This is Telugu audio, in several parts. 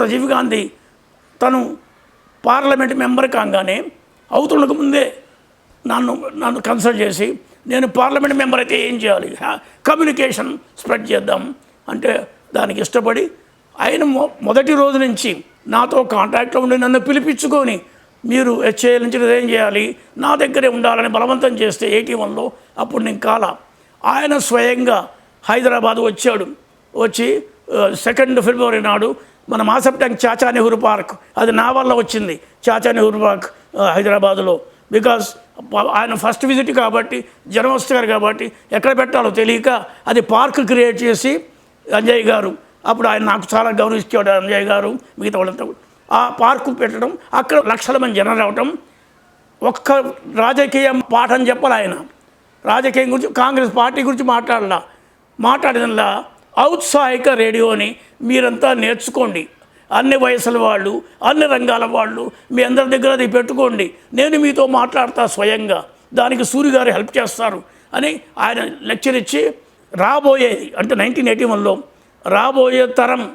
రాజీవ్ గాంధీ తను పార్లమెంట్ మెంబర్ కాగానే అవుతుండక ముందే నన్ను నన్ను కన్సల్ట్ చేసి నేను పార్లమెంట్ మెంబర్ అయితే ఏం చేయాలి? కమ్యూనికేషన్ స్ప్రెడ్ చేద్దాం అంటే దానికి ఇష్టపడి ఆయన మొ మొదటి రోజు నుంచి నాతో కాంటాక్ట్లో ఉండి నన్ను పిలిపించుకొని మీరు హెచ్ఏఎల్ నుంచి ఏం చేయాలి నా దగ్గరే ఉండాలని బలవంతం చేస్తే ఎయిటీ వన్లో అప్పుడు నేను కాల. ఆయన స్వయంగా హైదరాబాద్ వచ్చాడు. వచ్చి సెకండ్ ఫిబ్రవరి నాడు మన మాసప్ చాచా నెహ్రూ పార్క్. అది నా వల్ల వచ్చింది. చాచా నెహ్రూ పార్క్ హైదరాబాద్లో. బికాస్ ఆయన ఫస్ట్ విజిట్ కాబట్టి జనం వస్తున్నారు కాబట్టి ఎక్కడ పెట్టాలో తెలియక అది పార్క్ క్రియేట్ చేసి అంజయ్ గారు అప్పుడు ఆయన నాకు చాలా గౌరవించాడు అంజయ్ గారు మిగతా వాళ్ళంతా ఆ పార్కు పెట్టడం అక్కడ లక్షల మంది జనం రావటం ఒక్క రాజకీయం పాఠం చెప్పాలి ఆయన. రాజకీయం గురించి కాంగ్రెస్ పార్టీ గురించి మాట్లాడాల. మాట్లాడినలా ఔత్సాహిక రేడియోని మీరంతా నేర్చుకోండి. అన్ని వయసుల వాళ్ళు అన్ని రంగాల వాళ్ళు మీ అందరి దగ్గర అది పెట్టుకోండి. నేను మీతో మాట్లాడతా స్వయంగా. దానికి సూర్య గారు హెల్ప్ చేస్తారు అని ఆయన లెక్చర్ ఇచ్చి రాబోయేది అంటే నైన్టీన్ ఎయిటీ వన్లో రాబోయే తరం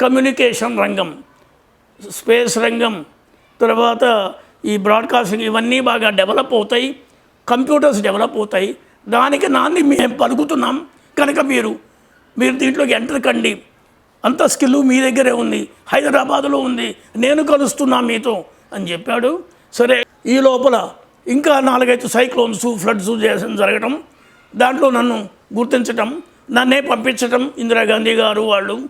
కమ్యూనికేషన్ రంగం స్పేస్ రంగం తర్వాత ఈ బ్రాడ్కాస్టింగ్ ఇవన్నీ బాగా డెవలప్ అవుతాయి కంప్యూటర్స్ డెవలప్ అవుతాయి. దానికి నాన్ని మేము పలుకుతున్నాం. కనుక మీరు మీరు దీంట్లోకి ఎంటర్ కండి. అంత స్కిల్ మీ దగ్గరే ఉంది. హైదరాబాద్లో ఉంది. నేను కలుస్తున్నా మీతో అని చెప్పాడు. సరే ఈ లోపల ఇంకా నాలుగైదు సైక్లోన్స్ ఫ్లడ్స్ చేసిన జరగటం దాంట్లో నన్ను గుర్తించటం నన్నే పంపించటం ఇందిరాగాంధీ గారు వాళ్ళు.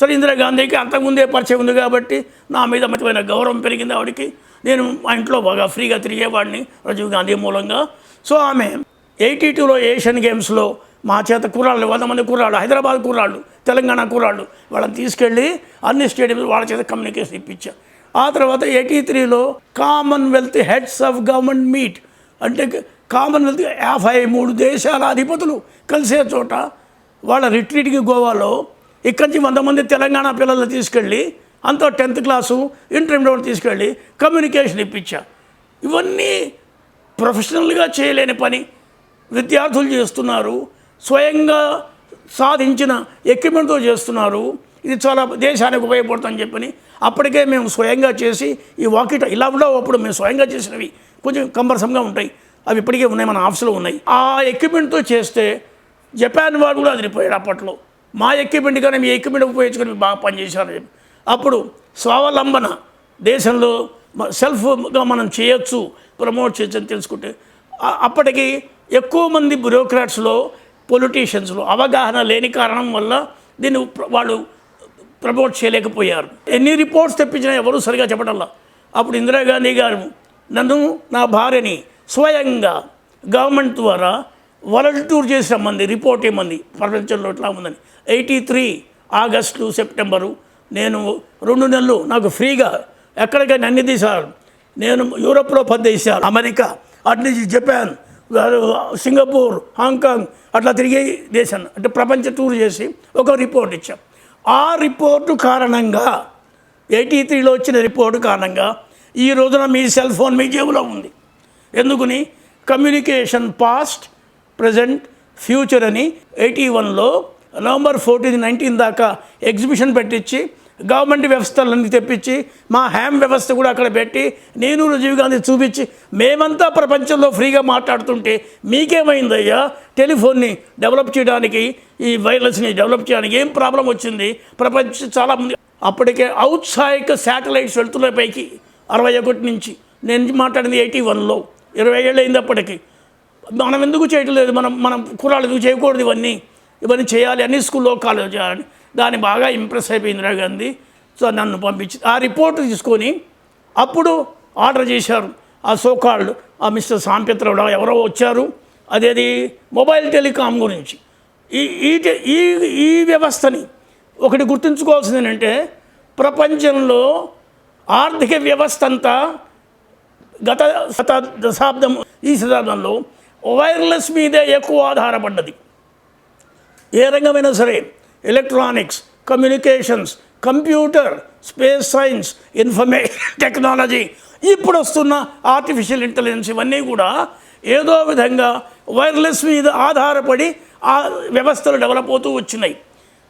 సరే ఇందిరాగాంధీకి అంతకుముందే పరిచయం ఉంది కాబట్టి నా మీద మతమైన గౌరవం పెరిగింది ఆవిడకి. నేను మా ఇంట్లో బాగా ఫ్రీగా తిరిగేవాడిని రాజీవ్ గాంధీ మూలంగా. సో ఆమె ఎయిటీ టూలో ఏషియన్ గేమ్స్లో మా చేత కుర్రాళ్ళు వంద మంది కుర్రాళ్ళు హైదరాబాద్ కుర్రాళ్ళు తెలంగాణ కుర్రాళ్ళు వాళ్ళని తీసుకెళ్ళి అన్ని స్టేడియంలు వాళ్ళ చేత కమ్యూనికేషన్ ఇప్పించా. ఆ తర్వాత ఎయిటీ త్రీలో Commonwealth heads of government meet అంటే కామన్వెల్త్ యాభై మూడు దేశాల అధిపతులు కలిసే చోట వాళ్ళ రిట్రీట్కి గోవాలో ఇక్కడి నుంచి వంద మంది తెలంగాణ పిల్లలు తీసుకెళ్ళి అంతా టెన్త్ క్లాసు ఇంటర్మీడియట్ తీసుకెళ్ళి కమ్యూనికేషన్ ఇప్పించా. ఇవన్నీ ప్రొఫెషనల్గా చేయలేని పని. విద్యార్థులు చేస్తున్నారు. స్వయంగా సాధించిన ఎక్విప్మెంట్తో చేస్తున్నారు. ఇది చాలా దేశానికి ఉపయోగపడుతుందని చెప్పని అప్పటికే మేము స్వయంగా చేసి ఈ వాకిట ఇలా ఉండవు అప్పుడు మేము స్వయంగా చేసినవి కొంచెం కంబర్సంగా ఉంటాయి. అవి ఇప్పటికే ఉన్నాయి మన ఆఫీస్లో ఉన్నాయి. ఆ ఎక్విప్మెంట్తో చేస్తే జపాన్ వాడు కూడా అదిరిపోయాడు అప్పట్లో. మా ఎక్విప్మెంట్ కానీ మీ ఎక్విప్మెంట్ ఉపయోగించుకొని బాగా పనిచేశారని చెప్పి అప్పుడు స్వావలంబన దేశంలో సెల్ఫ్గా మనం చేయొచ్చు ప్రమోట్ చేయొచ్చు అని తెలుసుకుంటే అప్పటికి ఎక్కువ మంది బ్యూరోక్రాట్స్లో పొలిటీషియన్స్లో అవగాహన లేని కారణం వల్ల దీన్ని వాళ్ళు ప్రమోట్ చేయలేకపోయారు. ఎన్ని రిపోర్ట్స్ తెప్పించినా ఎవరు సరిగా చెప్పడంలా. అప్పుడు ఇందిరాగాంధీ గారు నన్ను నా భార్యని స్వయంగా గవర్నమెంట్ ద్వారా వరల్డ్ టూర్ చేసి రమ్మంది రిపోర్ట్ ఏమంది? ప్రపంచంలో ఎట్లా ఉందని. ఎయిటీ త్రీ ఆగస్టు సెప్టెంబరు నేను రెండు నెలలు నాకు ఫ్రీగా ఎక్కడికైనా అన్ని దేశాలు నేను యూరోప్లో పది అమెరికా అటు నుంచి జపాన్ సింగపూర్ హాంకాంగ్ అట్లా తిరిగే దేశాన్ని అంటే ప్రపంచ టూర్ చేసి ఒక రిపోర్ట్ ఇచ్చాం. ఆ రిపోర్టు కారణంగా ఎయిటీ త్రీలో వచ్చిన రిపోర్టు కారణంగా ఈ రోజున మీ సెల్ ఫోన్ మీ జేబులో ఉంది. ఎందుకుని? కమ్యూనికేషన్ పాస్ట్ ప్రజెంట్ ఫ్యూచర్ అని ఎయిటీ వన్లో నవంబర్ ఫోర్టీన్ నైన్టీన్ దాకా ఎగ్జిబిషన్ పెట్టించి గవర్నమెంట్ వ్యవస్థలన్నీ తెప్పించి మా హ్యామ్ వ్యవస్థ కూడా అక్కడ పెట్టి నేను రాజీవ్ గాంధీ చూపించి మేమంతా ప్రపంచంలో ఫ్రీగా మాట్లాడుతుంటే మీకేమైందయ్యా? టెలిఫోన్ని డెవలప్ చేయడానికి ఈ వైర్లెస్ని డెవలప్ చేయడానికి ఏం ప్రాబ్లం వచ్చింది? ప్రపంచం చాలామంది అప్పటికే ఔత్సాహిక శాటిలైట్స్ వెళ్తున్నాయి పైకి. అరవై ఒకటి నుంచి నేను మాట్లాడింది ఎయిటీ వన్లో. ఇరవై ఏళ్ళు అయింది అప్పటికి. మనం ఎందుకు చేయటం లేదు మనం మనం కురాలు ఎందుకు చేయకూడదు ఇవన్నీ? ఇవన్నీ చేయాలి అన్ని స్కూల్లో కాలేజ్ చేయాలని. దాన్ని బాగా ఇంప్రెస్ అయిపోయింది ఇందిరాగాంధీ సో నన్ను పంపించి ఆ రిపోర్ట్ తీసుకొని అప్పుడు ఆర్డర్ చేశారు. ఆ సోకాళ్ళు ఆ మిస్టర్ సాంపిత్రరావు ఎవరో వచ్చారు. అదేది మొబైల్ టెలికాం గురించి. ఈ ఈ టె- ఈ ఈ వ్యవస్థని ఒకటి గుర్తుంచుకోవాల్సింది ఏంటంటే ప్రపంచంలో ఆర్థిక వ్యవస్థ అంతా గత శత దశాబ్దం ఈ శతాబ్దంలో వైర్లెస్ మీదే ఎక్కువ ఆధారపడ్డది. ఏ రంగమైనా సరే electronics communications computer space science information technology ఇప్పుడు వస్తున్న ఆర్టిఫిషియల్ ఇంటెలిజెన్స్ ఇవన్నీ కూడా ఏదో విధంగా వైర్లెస్ మీద ఆధారపడి ఆ వ్యవస్థలు డెవలప్ అవుతూ వచ్చినాయి.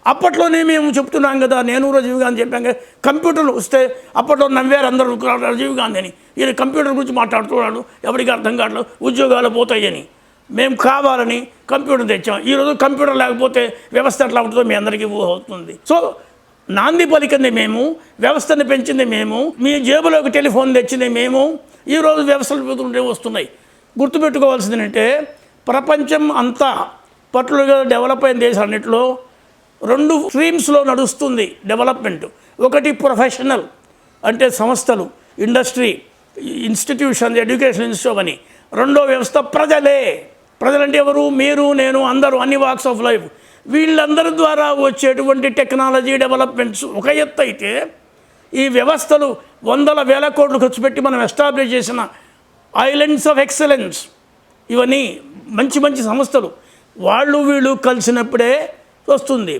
అప్పట్లోనే మేము చెప్తున్నాం కదా నేను రాజీవ్ గాంధీ చెప్పాం కదా కంప్యూటర్లు వస్తే అప్పట్లో నవ్వారు అందరూ రాజీవ్ గాంధీ అని ఈయన కంప్యూటర్ గురించి మాట్లాడుతున్నాడు ఎవరికి అర్థం కావట్లేదు ఉద్యోగాలు పోతాయని. మేము కావాలని కంప్యూటర్ తెచ్చాం. ఈరోజు కంప్యూటర్ లేకపోతే వ్యవస్థ ఎట్లా ఉంటుందో మీ అందరికీ ఊహ అవుతుంది. సో నాంది పలికింది మేము వ్యవస్థను పెంచింది మేము మీ జేబులోకి టెలిఫోన్ తెచ్చింది మేము ఈరోజు వ్యవస్థలు పెరుగుతుంటే వస్తున్నాయి. గుర్తుపెట్టుకోవాల్సింది ఏంటంటే ప్రపంచం అంతా పర్టికులర్గా డెవలప్ అయిన దేశాలన్నింటిలో రెండు స్ట్రీమ్స్లో నడుస్తుంది డెవలప్మెంట్. ఒకటి ప్రొఫెషనల్ అంటే సంస్థలు ఇండస్ట్రీ ఇన్స్టిట్యూషన్ ఎడ్యుకేషన్ ఇన్స్టిట్యూట్ అని. రెండో వ్యవస్థ ప్రజలే. ప్రజలంటే ఎవరు? మీరు నేను అందరూ అన్ని వాక్స్ ఆఫ్ లైఫ్ వీళ్ళందరి ద్వారా వచ్చేటువంటి టెక్నాలజీ డెవలప్మెంట్స్ ఒక ఎత్తు అయితే ఈ వ్యవస్థలు వందల వేల కోట్లు ఖర్చు పెట్టి మనం ఎస్టాబ్లిష్ చేసిన ఐలాండ్స్ ఆఫ్ ఎక్సలెన్స్ ఇవన్నీ మంచి మంచి సంస్థలు. వాళ్ళు వీళ్ళు కలిసినప్పుడే వస్తుంది.